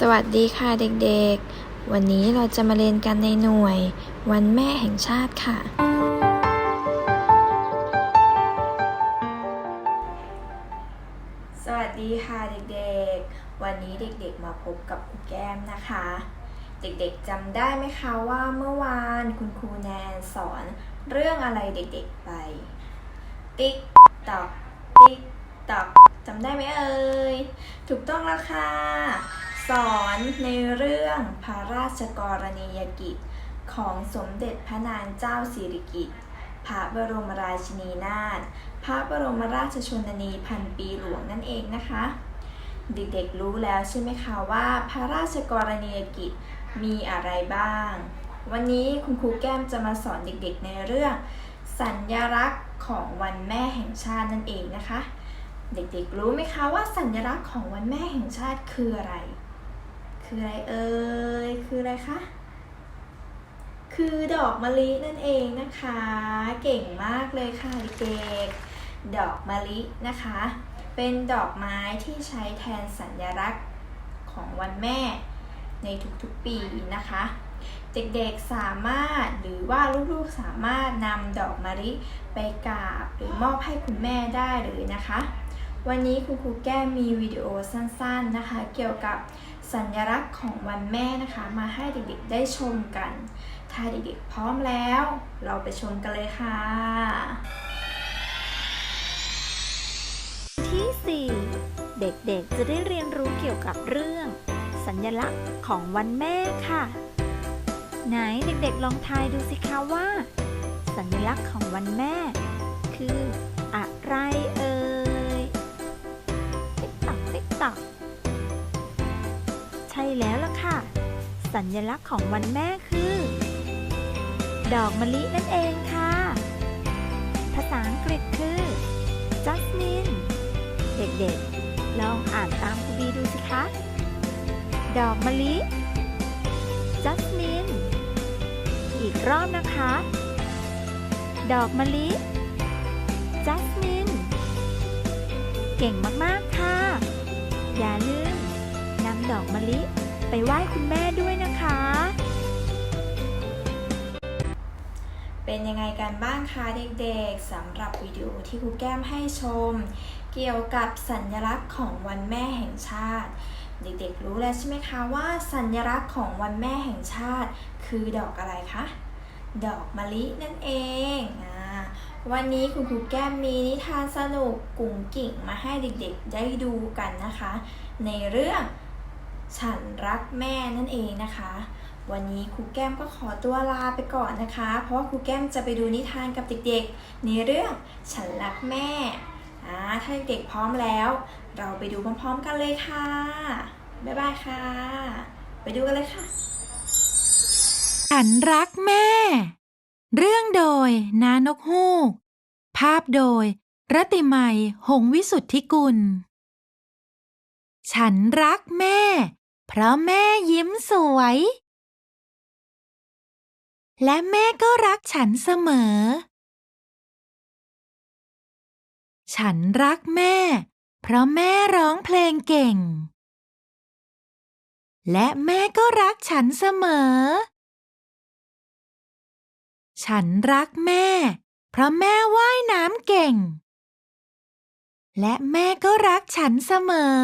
สวัสดีค่ะเด็กๆ วันนี้เราจะมาเรียนกันในหน่วย วันแม่แห่งชาติค่ะ สวัสดีค่ะเด็กๆ วันนี้เด็กๆมาพบกับครูแก้มนะคะ เด็กๆจำได้ไหมคะว่าเมื่อวานคุณครูแนนสอนเรื่องอะไรเด็กๆไป ติ๊กตอกติ๊กตอกจำได้ไหมเอ่ย ถูกต้องแล้วค่ะ สอนในเรื่องพระราชกรณียกิจของสมเด็จพระนางเจ้าสิริกิติ์ พระบรมราชินีนาถ พระบรมราชชนนีพันปีหลวงนั่นเองนะคะ เด็กๆรู้แล้วใช่ไหมคะว่าพระราชกรณียกิจมีอะไรบ้าง วันนี้คุณครูแก้มจะมาสอนเด็กๆในเรื่อง สัญลักษณ์ของวันแม่แห่งชาตินั่นเองนะคะ เด็กๆรู้ไหมคะว่าสัญลักษณ์ของวันแม่แห่งชาติคืออะไร คืออะไรเอ่ย คืออะไรคะ คือดอกมะลินั่นเองนะคะ เก่งมากเลยค่ะเด็กๆ ดอกมะลินะคะ เป็นดอกไม้ที่ใช้แทนสัญลักษณ์ของวันแม่ ในทุกๆปีนะคะ เด็กๆสามารถหรือว่าลูกๆสามารถนำดอกมะลิไปกราบหรือมอบให้คุณแม่ได้เลยนะคะ วันนี้คุณครูแก้มมีวิดีโอสั้นๆนะคะ เกี่ยวกับสัญลักษณ์ของวันแม่นะคะ มาให้เด็กๆได้ชมกัน ถ้าเด็กๆพร้อมแล้ว เราไปชมกันเลยค่ะ ที่ 4 เด็กๆจะได้เรียนรู้เกี่ยวกับเรื่อง สัญลักษณ์ของวันแม่ค่ะ ไหนเด็กๆลองทายดูสิคะว่า สัญลักษณ์ของวันแม่ คืออะไรเอ่ย ตักติ๊กตักใช่แล้วล่ะค่ะ สัญลักษณ์ของวันแม่คือ ดอกมะลินั่นเองค่ะ ภาษาอังกฤษคือ jasmine เด็กๆ ลองอ่านตามครูบีดูสิคะ ดอกมะลิ jasmine อีกรอบนะคะ ดอกมะลิ jasmine เก่งมาก ๆ ไปไหว้คุณแม่ด้วยนะคะ เป็นยังไงกันบ้างคะเด็กๆสำหรับวิดีโอที่ครูแก้มให้ชม เกี่ยวกับสัญลักษณ์ของวันแม่แห่งชาติ เด็กๆรู้แล้วใช่ไหมคะว่า สัญลักษณ์ของวันแม่แห่งชาติ คือดอกอะไรคะดอกมะลินั่นเองอ่าวันนี้คุณครูแก้มมีนิทานสนุกกุ๋งกิ่งมาให้เด็กๆได้ดูกันนะคะ ในเรื่อง ฉันรักแม่นั่นเองนะคะ วันนี้ครูแก้มก็ขอตัวลาไปก่อนนะคะ เพราะว่าครูแก้มจะไปดูนิทานกับเด็กๆ ในเรื่องฉันรักแม่อ่าถ้าเด็กๆพร้อมแล้ว เราไปดูพร้อมๆกันเลยค่ะ บ๊ายบายค่ะ ไปดูกันเลยค่ะ ฉันรักแม่ เรื่องโดยนานกฮูก ภาพโดยรติไมยหงวิสุทธิกุล ฉันรักแม่ เพราะแม่ยิ้มสวย และแม่ก็รักฉันเสมอ ฉันรักแม่ เพราะแม่ร้องเพลงเก่ง และแม่ก็รักฉันเสมอ ฉันรักแม่ เพราะแม่ว่ายน้ำเก่งและแม่ก็รักฉันเสมอ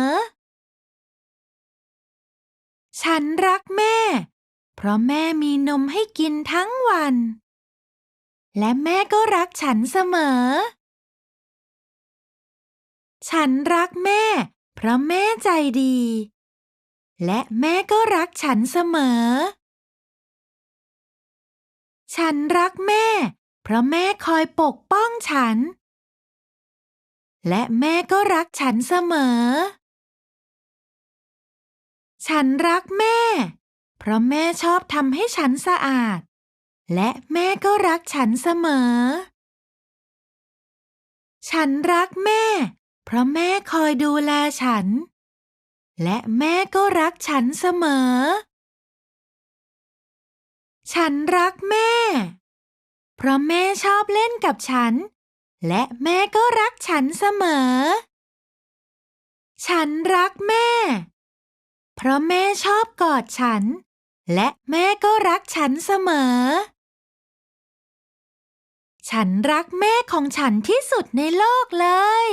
ฉันรักแม่ เพราะแม่มีนมให้กินทั้งวัน และแม่ก็รักฉันเสมอ ฉันรักแม่ เพราะแม่ใจดี และแม่ก็รักฉันเสมอ ฉันรักแม่ เพราะแม่คอยปกป้องฉัน และแม่ก็รักฉันเสมอ ฉันรักแม่ เพราะแม่ชอบทำให้ฉันสะอาด และแม่ก็รักฉันเสมอ ฉันรักแม่ เพราะแม่คอยดูแลฉัน และแม่ก็รักฉันเสมอ ฉันรักแม่ เพราะแม่ชอบเล่นกับฉัน และแม่ก็รักฉันเสมอ ฉันรักแม่ เพราะแม่ชอบกอดฉัน และแม่ก็รักฉันเสมอ ฉันรักแม่ของฉันที่สุดในโลกเลย